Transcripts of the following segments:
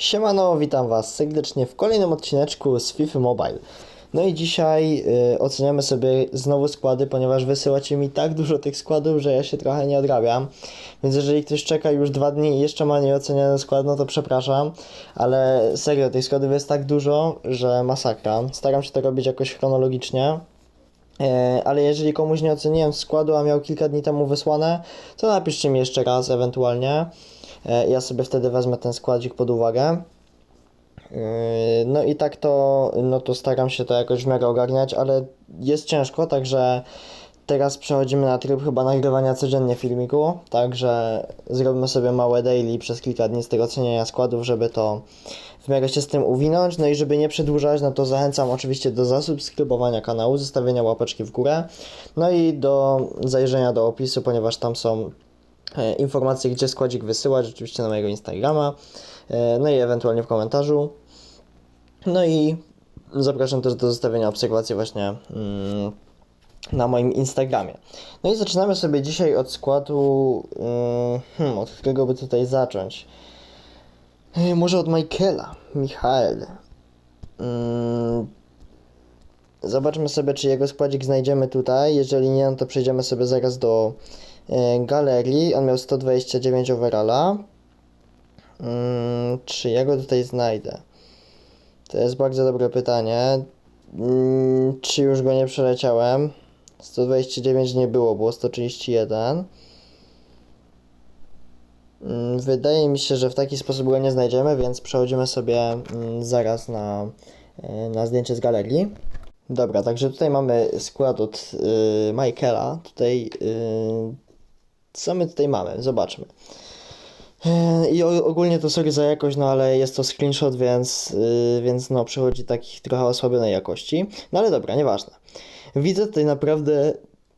Siemano, witam Was serdecznie w kolejnym odcineczku z FIFA Mobile. No i dzisiaj y, oceniamy sobie znowu składy, ponieważ wysyłacie mi tak dużo tych składów, że ja się trochę nie odrabiam. Więc jeżeli ktoś czeka już dwa dni i jeszcze ma nieoceniony skład, no to przepraszam. Ale serio, tych składów jest tak dużo, że masakra. Staram się to robić jakoś chronologicznie. E, Ale jeżeli komuś nie oceniłem składu, a miał kilka dni temu wysłane, to napiszcie mi jeszcze raz ewentualnie. E, Ja sobie wtedy wezmę ten składzik pod uwagę. Yy, No i tak to, no to staram się to jakoś w miarę ogarniać, ale jest ciężko, także teraz przechodzimy na tryb chyba nagrywania codziennie filmiku, także zrobimy sobie małe daily przez kilka dni z tego oceniania składów, żeby to w miarę się z tym uwinąć, no i żeby nie przedłużać, no to zachęcam oczywiście do zasubskrybowania kanału, zostawienia łapeczki w górę, no i do zajrzenia do opisu, ponieważ tam są e, informacje, gdzie składzik wysyłać, oczywiście na mojego Instagrama, e, no i ewentualnie w komentarzu. No i zapraszam też do zostawienia obserwacji właśnie mm, na moim Instagramie. No i zaczynamy sobie dzisiaj od składu, mm, hmm, od którego by tutaj zacząć? E, Może od Michaela, Michael. Mm, Zobaczmy sobie, czy jego składzik znajdziemy tutaj. Jeżeli nie, no to przejdziemy sobie zaraz do galerii. On miał 129 overalla. Mm, czy ja go tutaj znajdę? To jest bardzo dobre pytanie. Mm, Czy już go nie przeleciałem? 129 nie było, było 131. Mm, Wydaje mi się, że w taki sposób go nie znajdziemy, więc przechodzimy sobie zaraz na, e, na zdjęcie z galerii. Dobra, także tutaj mamy skład od y, Michaela. Tutaj y, co my tutaj mamy? Zobaczmy. E, I ogólnie to sorry za jakość, no ale jest to screenshot, więc, yy, więc no przychodzi takich trochę osłabionej jakości. No ale dobra, nieważne. Widzę tutaj naprawdę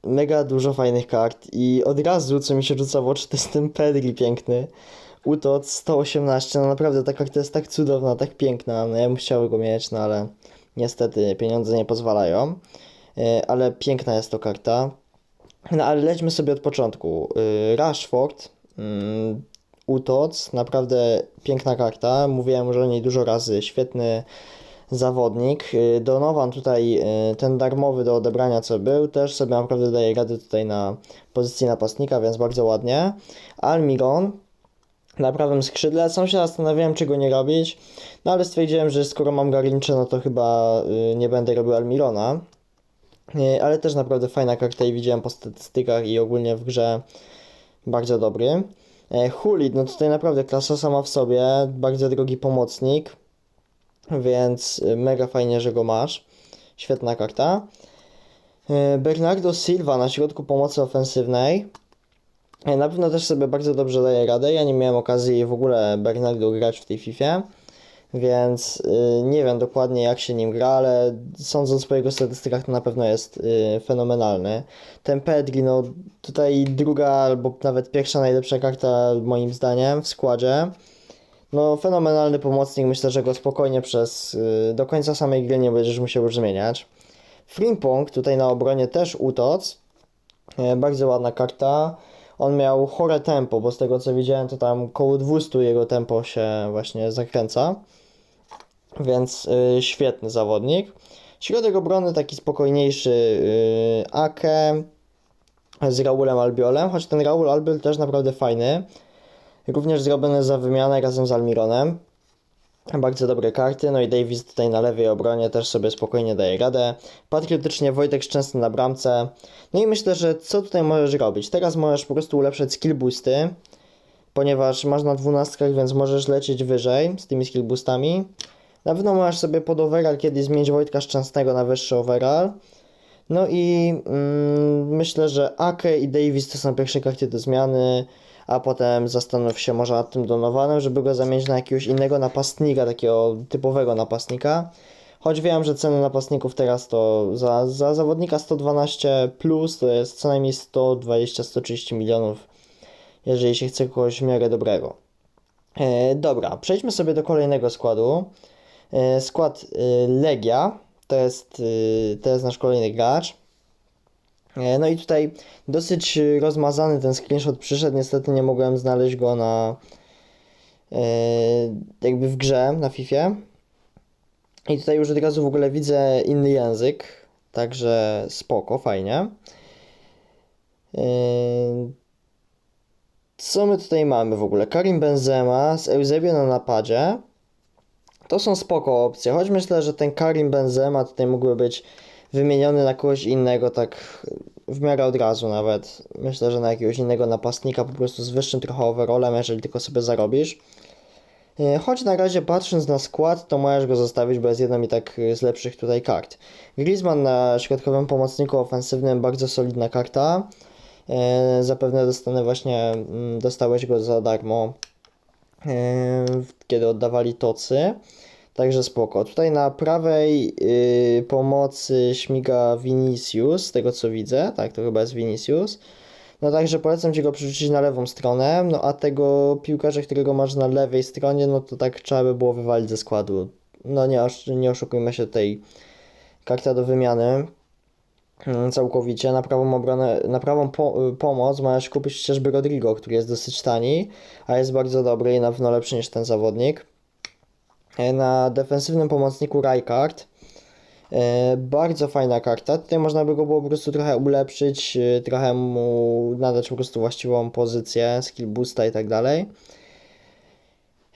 mega dużo fajnych kart i od razu co mi się rzuca w oczy to jest ten Pedri piękny. Utot 118, no naprawdę ta karta jest tak cudowna, tak piękna, no ja bym chciał go mieć, no ale niestety pieniądze nie pozwalają. E, ale piękna jest to karta. No ale lećmy sobie od początku. Yy, Rashford, mm, Utoc, naprawdę piękna karta. Mówiłem że o niej dużo razy. Świetny zawodnik. Yy, Donovan tutaj, yy, ten darmowy do odebrania co był, też sobie naprawdę daje radę tutaj na pozycji napastnika, więc bardzo ładnie. Almiron na prawym skrzydle. Sam się zastanawiałem, czy go nie robić, no ale stwierdziłem, że skoro mam Garincze, no to chyba nie będę robił Almirona. Yy, Ale też naprawdę fajna karta i widziałem po statystykach i ogólnie w grze bardzo dobry. E, Hulit, no tutaj naprawdę klasa sama w sobie, bardzo drogi pomocnik, więc mega fajnie, że go masz. Świetna karta. E, Bernardo Silva na środku pomocy ofensywnej. E, Na pewno też sobie bardzo dobrze daje radę. Ja nie miałem okazji w ogóle Bernardo grać w tej FIFA, więc y, nie wiem dokładnie jak się nim gra, ale sądząc po jego statystykach to na pewno jest y, fenomenalny. Ten Pedri, no tutaj druga albo nawet pierwsza najlepsza karta moim zdaniem w składzie. No fenomenalny pomocnik, myślę, że go spokojnie przez y, do końca samej gry nie będziesz musiał już zmieniać. Frimpong tutaj na obronie też utoc. Bardzo ładna karta. On miał chore tempo, bo z tego co widziałem, to tam koło 200 jego tempo się właśnie zakręca. Więc y, świetny zawodnik. Środek obrony taki spokojniejszy y, Ake z Raulem Albiolem, choć ten Raul Albiol też naprawdę fajny. Również zrobiony za wymianę razem z Almironem. Bardzo dobre karty, no i Davis tutaj na lewej obronie też sobie spokojnie daje radę. Patriotycznie Wojtek Szczęsny na bramce. No i myślę, że co tutaj możesz robić? Teraz możesz po prostu ulepszać skill boosty, ponieważ masz na dwunastkach, więc możesz lecieć wyżej z tymi skill boostami. Na pewno możesz sobie pod overall kiedyś zmienić Wojtka Szczęsnego na wyższy overall. No i mm, myślę, że Ake i Davis to są pierwsze karty do zmiany, a potem zastanów się może nad tym Donovanem, żeby go zamienić na jakiegoś innego napastnika, takiego typowego napastnika. Choć wiem, że ceny napastników teraz to za, za zawodnika 112 plus to jest co najmniej 120-130 milionów, jeżeli się chce kogoś w miarę dobrego. E, dobra, przejdźmy sobie do kolejnego składu. E, skład e, Legia to jest, e, to jest nasz kolejny gracz. No i tutaj dosyć rozmazany ten screenshot przyszedł, niestety nie mogłem znaleźć go na, jakby w grze na FIFA. I tutaj już od razu w ogóle widzę inny język, także spoko, fajnie. Co my tutaj mamy w ogóle? Karim Benzema z Eusebio na napadzie. To są spoko opcje, choć myślę, że ten Karim Benzema tutaj mógłby być wymieniony na kogoś innego, tak w miarę od razu nawet. Myślę, że na jakiegoś innego napastnika, po prostu z wyższym trochę overallem, jeżeli tylko sobie zarobisz. E, Choć na razie patrząc na skład, to możesz go zostawić, bo jest jedną i tak z lepszych tutaj kart. Griezmann na środkowym pomocniku ofensywnym, bardzo solidna karta. E, Zapewne dostanę właśnie, mm, dostałeś go za darmo, kiedy oddawali tocy. Także spoko. Tutaj na prawej y, pomocy śmiga Vinicius, z tego co widzę. Tak, to chyba jest Vinicius. No także polecam Ci go przerzucić na lewą stronę, no a tego piłkarza, którego masz na lewej stronie, no to tak trzeba by było wywalić ze składu. No nie, nie oszukujmy się tutaj, karta do wymiany całkowicie. Na prawą obronę, na prawą po, y, pomoc możesz kupić chociażby Rodrigo, który jest dosyć tani, a jest bardzo dobry i na pewno lepszy niż ten zawodnik. E, Na defensywnym pomocniku Rijkaard. E, Bardzo fajna karta. Tutaj można by go było po prostu trochę ulepszyć, e, trochę mu nadać po prostu właściwą pozycję, skill boosta i tak dalej.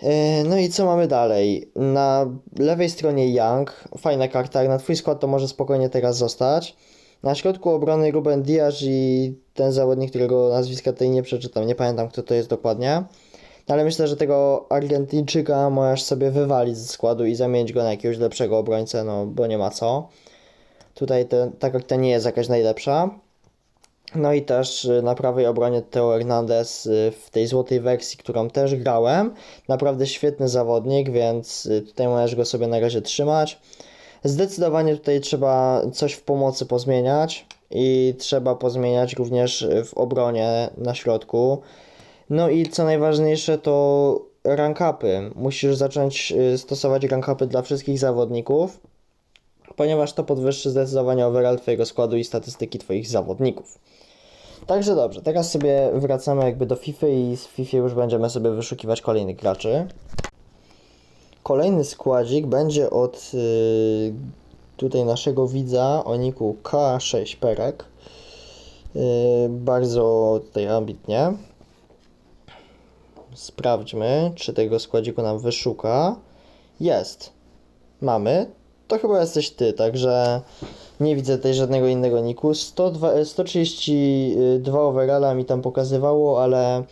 E, No i co mamy dalej? Na lewej stronie Young, fajna karta, na twój skład to może spokojnie teraz zostać. Na środku obrony Ruben Diaz i ten zawodnik, którego nazwiska tutaj nie przeczytam, nie pamiętam kto to jest dokładnie. No ale myślę, że tego Argentyńczyka możesz sobie wywalić ze składu i zamienić go na jakiegoś lepszego obrońcę, no bo nie ma co. Tutaj te, ta karta nie jest jakaś najlepsza. No i też y, na prawej obronie Teo Hernandez y, w tej złotej wersji, którą też grałem. Naprawdę świetny zawodnik, więc y, tutaj możesz go sobie na razie trzymać. Zdecydowanie tutaj trzeba coś w pomocy pozmieniać i trzeba pozmieniać również w obronie na środku. No i co najważniejsze to rank upy. Musisz zacząć y, stosować rank upy dla wszystkich zawodników, ponieważ to podwyższy zdecydowanie overall Twojego składu i statystyki Twoich zawodników. Także dobrze, teraz sobie wracamy jakby do FIFA i z FIFA już będziemy sobie wyszukiwać kolejnych graczy. Kolejny składzik będzie od y, tutaj naszego widza o niku K6 Perek. Y, bardzo tutaj ambitnie. Sprawdźmy, czy tego składziku nam wyszuka. Jest. Mamy. To chyba jesteś ty, także nie widzę tutaj żadnego innego niku. 102, e, 132 overalla mi tam pokazywało, ale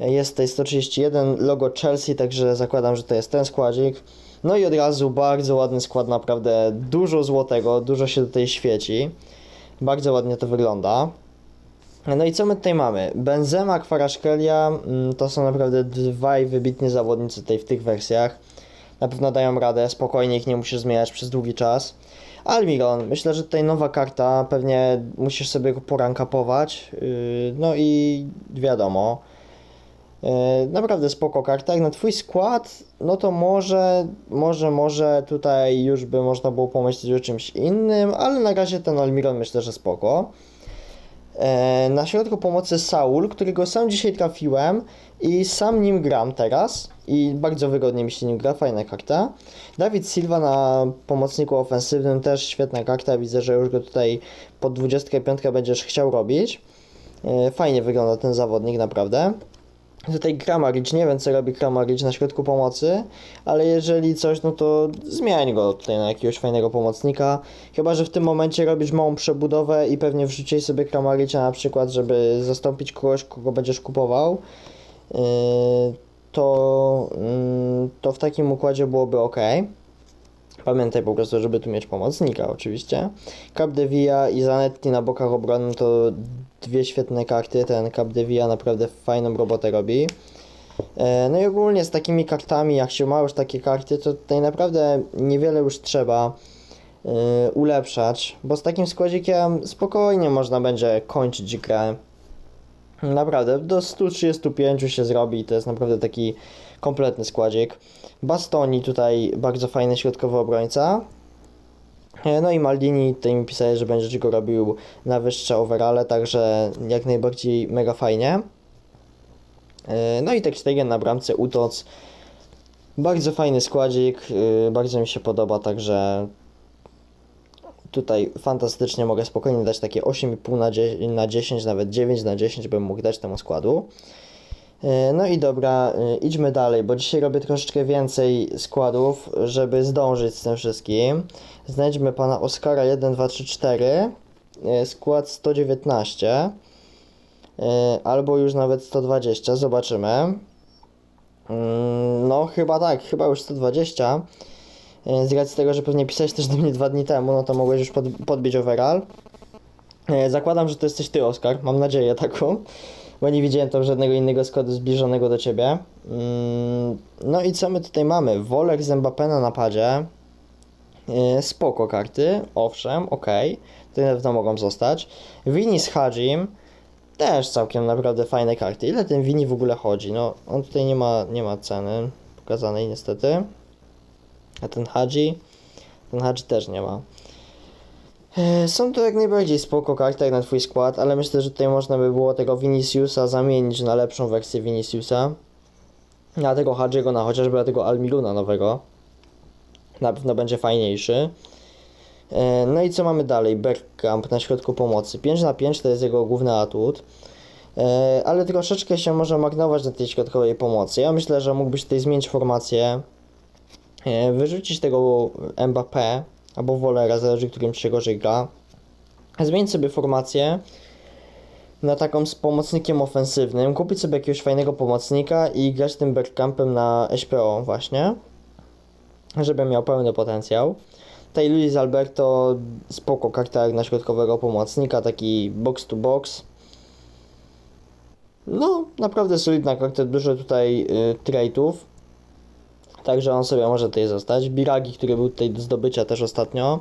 jest tutaj 131 logo Chelsea, także zakładam, że to jest ten składzik. No i od razu bardzo ładny skład, naprawdę dużo złotego, dużo się tutaj świeci. Bardzo ładnie to wygląda. No i co my tutaj mamy? Benzema, Kwaraszkelia mm, to są naprawdę dwaj wybitni zawodnicy tutaj w tych wersjach. Na pewno dają radę, spokojnie ich nie musisz zmieniać przez długi czas. Almiron, myślę, że tutaj nowa karta, pewnie musisz sobie go porankapować. Yy, No i wiadomo. Yy, Naprawdę spoko karta. Jak na twój skład, no to może, może, może tutaj już by można było pomyśleć o czymś innym, ale na razie ten Almiron myślę, że spoko. E, Na środku pomocy Saul, którego sam dzisiaj trafiłem i sam nim gram teraz i bardzo wygodnie mi się nim gra, fajna karta. Dawid Silva na pomocniku ofensywnym też świetna karta, widzę, że już go tutaj pod 25 będziesz chciał robić. E, Fajnie wygląda ten zawodnik, naprawdę. Tutaj Kramaric, nie wiem co robi Kramaric na środku pomocy, ale jeżeli coś, no to zmień go tutaj na jakiegoś fajnego pomocnika. Chyba, że w tym momencie robisz małą przebudowę i pewnie wrzucić sobie Kramaricia na przykład, żeby zastąpić kogoś, kogo będziesz kupował. Yy, to, mm, to w takim układzie byłoby ok. Pamiętaj po prostu, żeby tu mieć pomocnika oczywiście. Capdevia i Zanetti na bokach obrony to dwie świetne karty. Ten Capdevia naprawdę fajną robotę robi. E, No i ogólnie z takimi kartami, jak się ma już takie karty, to tutaj naprawdę niewiele już trzeba e, ulepszać, bo z takim składzikiem spokojnie można będzie kończyć grę. Naprawdę, do 135 się zrobi to jest naprawdę taki kompletny składzik. Bastoni tutaj bardzo fajny środkowy obrońca. E, No i Maldini tutaj mi pisali, że będzie go robił na wyższe overale, także jak najbardziej mega fajnie. E, No i Ter Stegen na bramce, Utoc. Bardzo fajny składzik, e, bardzo mi się podoba, także tutaj fantastycznie mogę spokojnie dać takie 8,5 na 10, na 10, nawet 9 na 10 bym mógł dać temu składu. E, No i dobra, e, idźmy dalej, bo dzisiaj robię troszeczkę więcej składów, żeby zdążyć z tym wszystkim. Znajdźmy pana Oskara 1, 2, 3, 4, e, skład 119, e, albo już nawet 120, zobaczymy. Mm, No chyba tak, chyba już 120. E, Z racji tego, że pewnie pisałeś też do mnie dwa dni temu, no to mogłeś już pod, podbić overall. Zakładam, że to jesteś ty, Oskar. Mam nadzieję taką, bo nie widziałem tam żadnego innego składu zbliżonego do ciebie. Mm, No i co my tutaj mamy? Wolek z Mbappé na napadzie. E, Spoko karty, owszem, okej. To na pewno mogą zostać. Vini z Hadzim. Też całkiem naprawdę fajne karty. Ile ten Vini w ogóle chodzi? No, on tutaj nie ma, nie ma ceny pokazanej niestety. A ten Hadzi? Ten Hadzi też nie ma. E, Są to jak najbardziej spoko karty jak na twój skład, ale myślę, że tutaj można by było tego Viniciusa zamienić na lepszą wersję Viniciusa. Na tego Hadziego, na chociażby tego Almiruna nowego. Na pewno będzie fajniejszy. E, No i co mamy dalej? Bergkamp na środku pomocy. 5 na 5 to jest jego główny atut. E, Ale troszeczkę się może magnować na tej środkowej pomocy. Ja myślę, że mógłbyś tutaj zmienić formację. Wyrzucić tego Mbappé albo Wolera, zależy którym się gorzej gra. Zmienić sobie formację na taką z pomocnikiem ofensywnym. Kupić sobie jakiegoś fajnego pomocnika i grać tym Bergkampem na SPO właśnie. Żeby miał pełny potencjał. Tutaj Luis Alberto spoko karta na środkowego pomocnika, taki box to box. No, naprawdę solidna karta, dużo tutaj y, trade'ów. Także on sobie może tutaj zostać. Biragi, który był tutaj do zdobycia też ostatnio.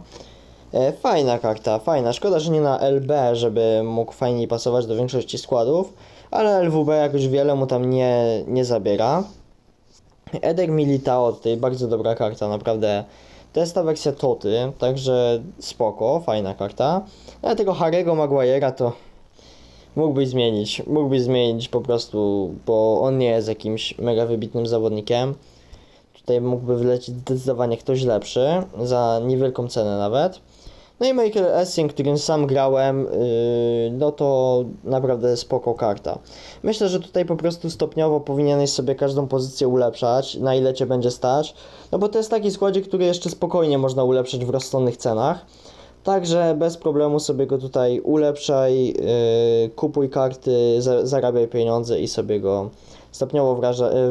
E, fajna karta, fajna. Szkoda, że nie na LB, żeby mógł fajniej pasować do większości składów. Ale LWB jakoś wiele mu tam nie, nie zabiera. Eder Militao tutaj bardzo dobra karta, naprawdę. To jest ta wersja Toty, także spoko, fajna karta. Ale tego Harry'ego Maguire'a to mógłbyś zmienić. Mógłbyś zmienić po prostu, bo on nie jest jakimś mega wybitnym zawodnikiem. Tutaj mógłby wlecieć zdecydowanie ktoś lepszy, za niewielką cenę nawet. No i Michael Essing, którym sam grałem, yy, no to naprawdę spoko karta. Myślę, że tutaj po prostu stopniowo powinieneś sobie każdą pozycję ulepszać, na ile cię będzie stać. No bo to jest taki składzik, który jeszcze spokojnie można ulepszyć w rozsądnych cenach. Także bez problemu sobie go tutaj ulepszaj, yy, kupuj karty, za, zarabiaj pieniądze i sobie go stopniowo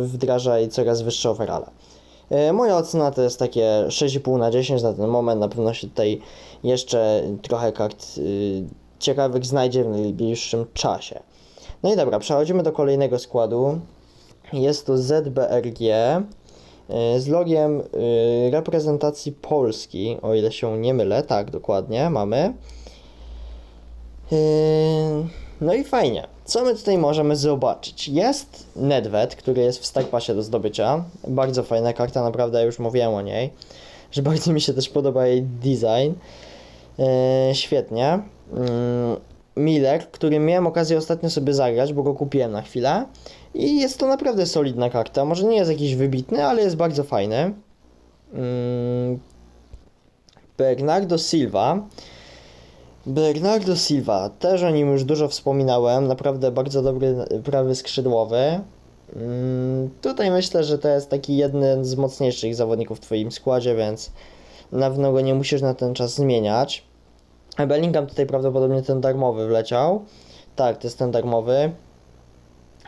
wdrażaj coraz wyższe overale. E, Moja ocena to jest takie 6,5 na 10 na ten moment. Na pewno się tutaj jeszcze trochę kart y, ciekawych znajdzie w najbliższym czasie. No i dobra, przechodzimy do kolejnego składu. Jest to ZBRG y, z logiem y, reprezentacji Polski, o ile się nie mylę. Tak, dokładnie, mamy. No i fajnie. Co my tutaj możemy zobaczyć? Jest Nedved, który jest w Star Passie do zdobycia. Bardzo fajna karta, naprawdę już mówiłem o niej. Że bardzo mi się też podoba jej design. Yy, świetnie. Yy, Miller, który miałem okazję ostatnio sobie zagrać, bo go kupiłem na chwilę. I jest to naprawdę solidna karta. Może nie jest jakiś wybitny, ale jest bardzo fajny. Yy, Bernardo Silva. Bernardo Silva, też o nim już dużo wspominałem, naprawdę bardzo dobry prawy skrzydłowy. Mm, tutaj myślę, że to jest taki jeden z mocniejszych zawodników w Twoim składzie, więc na pewno go nie musisz na ten czas zmieniać. A Bellingham tutaj prawdopodobnie ten darmowy wleciał. Tak, to jest ten darmowy.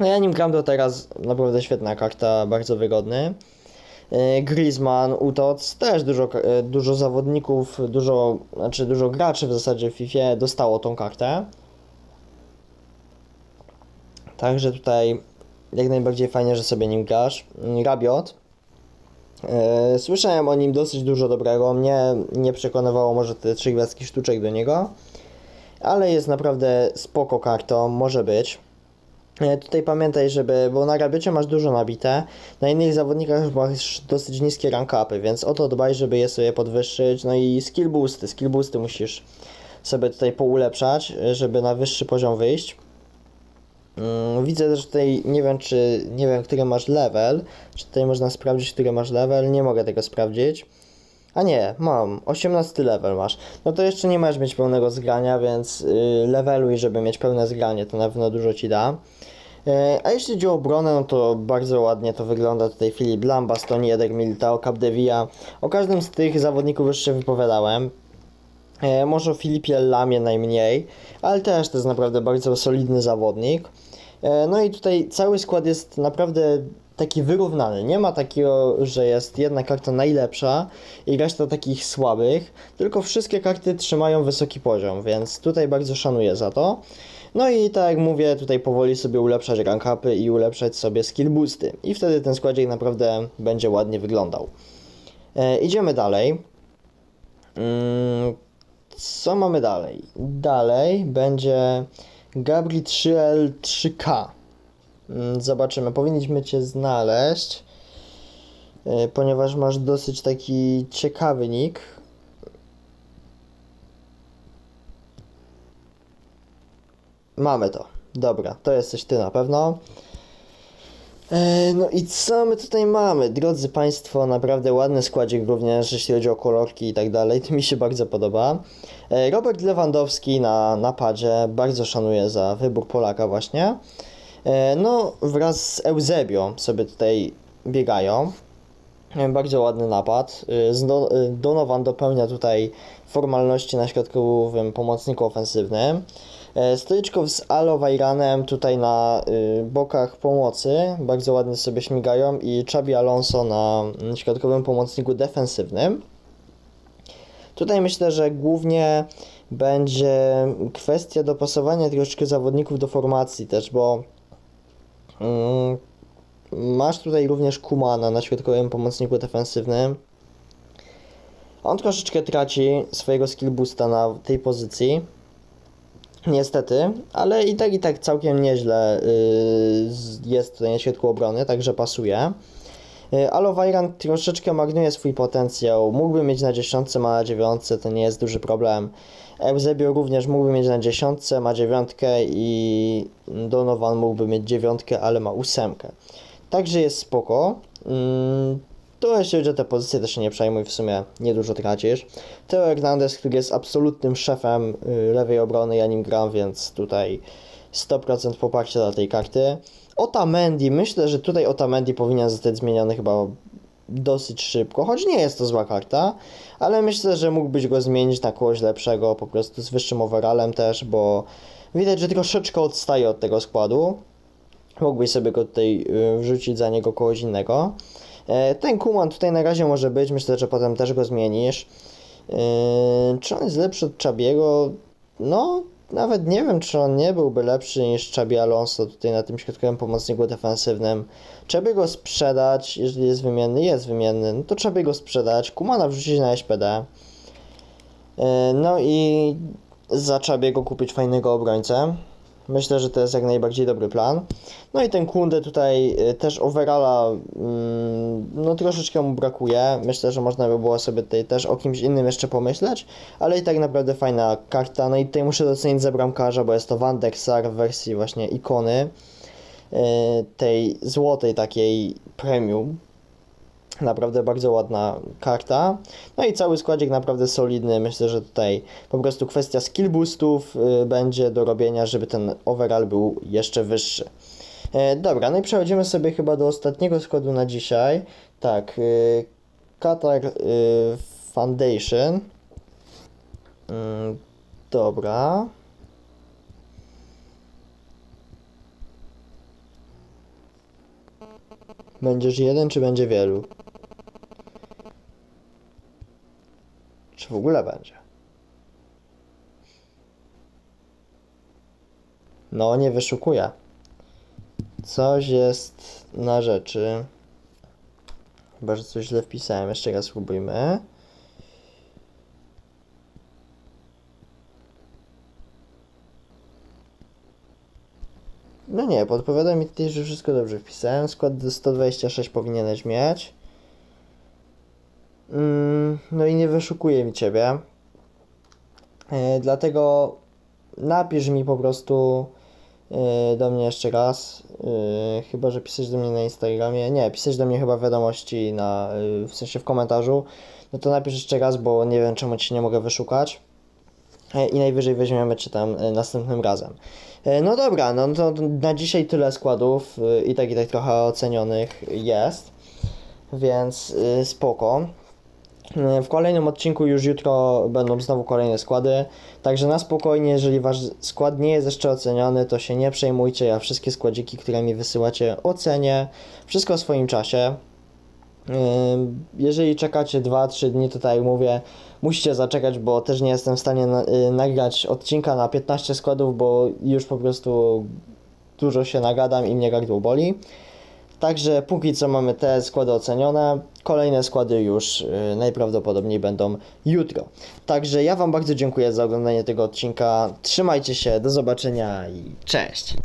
No ja nim gram do teraz, naprawdę świetna karta, bardzo wygodny. E, Griezmann, Utoc, też dużo, e, dużo zawodników, dużo, znaczy dużo graczy w zasadzie w FIFA dostało tą kartę. Także tutaj jak najbardziej fajnie, że sobie nim grasz. Mm, Rabiot. E, Słyszałem o nim dosyć dużo dobrego. Mnie nie przekonywało może te trzy gwiazdki sztuczek do niego. Ale jest naprawdę spoko kartą, może być. E, Tutaj pamiętaj, żeby, bo na rabiocie masz dużo nabite, na innych zawodnikach masz dosyć niskie rank upy, więc o to dbaj, żeby je sobie podwyższyć. No i skill boosty, skill boosty musisz sobie tutaj poulepszać, e, żeby na wyższy poziom wyjść. Mm, Widzę też tutaj, nie wiem czy, nie wiem, który masz level. Czy tutaj można sprawdzić, który masz level? Nie mogę tego sprawdzić. A nie, mam, 18 level masz. No to jeszcze nie masz mieć pełnego zgrania, więc yy, leveluj, żeby mieć pełne zgranie, to na pewno dużo ci da. Yy, a jeśli chodzi o obronę, no to bardzo ładnie to wygląda tutaj Filip Lamba, Stoni, Eder Militao, Capdevia. O każdym z tych zawodników się wypowiadałem. E, może o Filipie Lamie najmniej, ale też to jest naprawdę bardzo solidny zawodnik. E, no i tutaj cały skład jest naprawdę taki wyrównany. Nie ma takiego, że jest jedna karta najlepsza i reszta takich słabych, tylko wszystkie karty trzymają wysoki poziom, więc tutaj bardzo szanuję za to. No i tak jak mówię, tutaj powoli sobie ulepszać rank upy i ulepszać sobie skill boosty. I wtedy ten składzik naprawdę będzie ładnie wyglądał. E, idziemy dalej. Mm, co mamy dalej? Dalej będzie Gabri 3L 3K. Mm, Zobaczymy, powinniśmy Cię znaleźć, e, ponieważ masz dosyć taki ciekawy nick. Mamy to. Dobra, to jesteś Ty na pewno. E, No i co my tutaj mamy? Drodzy Państwo, naprawdę ładny składzik również, jeśli chodzi o kolorki i tak dalej. To mi się bardzo podoba. E, Robert Lewandowski na napadzie, bardzo szanuję za wybór Polaka właśnie. E, No, wraz z Eusebio sobie tutaj biegają. E, Bardzo ładny napad. E, Donovan dopełnia tutaj formalności na środkowym pomocniku ofensywnym. Stoliczków z Alowajranem tutaj na y, bokach pomocy bardzo ładnie sobie śmigają i Chabi Alonso na środkowym pomocniku defensywnym. Tutaj myślę, że głównie będzie kwestia dopasowania troszeczkę zawodników do formacji też, bo masz tutaj również Kumana na środkowym pomocniku defensywnym. On troszeczkę traci swojego skill boosta na tej pozycji. Niestety, ale i tak i tak całkiem nieźle z- jest tutaj na środku obrony, także pasuje. Yy, Alo Vajran troszeczkę marnuje swój potencjał. Mógłby mieć na 10, ma na 9, to nie jest duży problem. Eusebio również mógłby mieć na 10, ma 9 i Donovan mógłby mieć 9, ale ma 8. Także jest spoko. Mm, to jeśli chodzi o te pozycje, to się nie przejmuj, w sumie niedużo tracisz. Teo Hernandez, który jest absolutnym szefem y, lewej obrony, ja nim gram, więc tutaj 100% poparcia dla tej karty. Otamendi, myślę, że tutaj Otamendi powinien zostać zmieniony chyba dosyć szybko, choć nie jest to zła karta, ale myślę, że mógłbyś go zmienić na kogoś lepszego, po prostu z wyższym overallem też, bo widać, że troszeczkę odstaje od tego składu. Mógłbyś sobie go tutaj y, wrzucić za niego kogoś innego. E, Ten Kuman tutaj na razie może być, myślę, że potem też go zmienisz. E, Czy on jest lepszy od Czabiego? No, nawet nie wiem, czy on nie byłby lepszy niż Czabi Alonso tutaj na tym środkowym pomocniku defensywnym. Trzeba go sprzedać, jeżeli jest wymienny, jest wymienny, no to trzeba go sprzedać, Kumana wrzucić na SPD. E, No i za Czabiego kupić fajnego obrońcę. Myślę, że to jest jak najbardziej dobry plan. No i ten Kunde tutaj y, też overalla mm, no troszeczkę mu brakuje. Myślę, że można by było sobie tutaj też o kimś innym jeszcze pomyśleć, ale i tak naprawdę fajna karta. No i tutaj muszę docenić za bramkarza, bo jest to Van der Sar w wersji właśnie ikony y, tej złotej takiej premium. Naprawdę bardzo ładna karta. No i cały składzik naprawdę solidny. Myślę, że tutaj po prostu kwestia skill boostów y, będzie do robienia, żeby ten overall był jeszcze wyższy. E, dobra, no i przechodzimy sobie chyba do ostatniego składu na dzisiaj. Tak, y, Qatar y, Foundation. Mm, dobra. Będziesz jeden, czy będzie wielu? Czy w ogóle będzie? No, nie wyszukuję. Coś jest na rzeczy. Chyba, że coś źle wpisałem. Jeszcze raz spróbujmy. No nie, podpowiada mi tutaj, że wszystko dobrze wpisałem. Skład do 126 powinieneś mieć. Mm, no i nie wyszukuje mi ciebie. E, dlatego napisz mi po prostu yy, do mnie jeszcze raz. Yy, chyba, że pisać do mnie na Instagramie. Nie, pisać do mnie chyba wiadomości na, w sensie w komentarzu. No to napisz jeszcze raz, bo nie wiem czemu ci nie mogę wyszukać. E, I najwyżej weźmiemy czy tam e, następnym razem. E, No dobra, no to na dzisiaj tyle składów e, i tak i tak trochę ocenionych jest, więc e, spoko. E, W kolejnym odcinku już jutro będą znowu kolejne składy, także na spokojnie, jeżeli wasz skład nie jest jeszcze oceniony, to się nie przejmujcie, ja wszystkie składziki, które mi wysyłacie ocenię, wszystko w swoim czasie. Ym, Jeżeli czekacie 2-3 dni, to tak jak mówię, musicie zaczekać, bo też nie jestem w stanie y, nagrać odcinka na 15 składów, bo już po prostu dużo się nagadam i mnie gardło boli. Także póki co mamy te składy ocenione, kolejne składy już y, najprawdopodobniej będą jutro. Także ja Wam bardzo dziękuję za oglądanie tego odcinka. Trzymajcie się, do zobaczenia i cześć!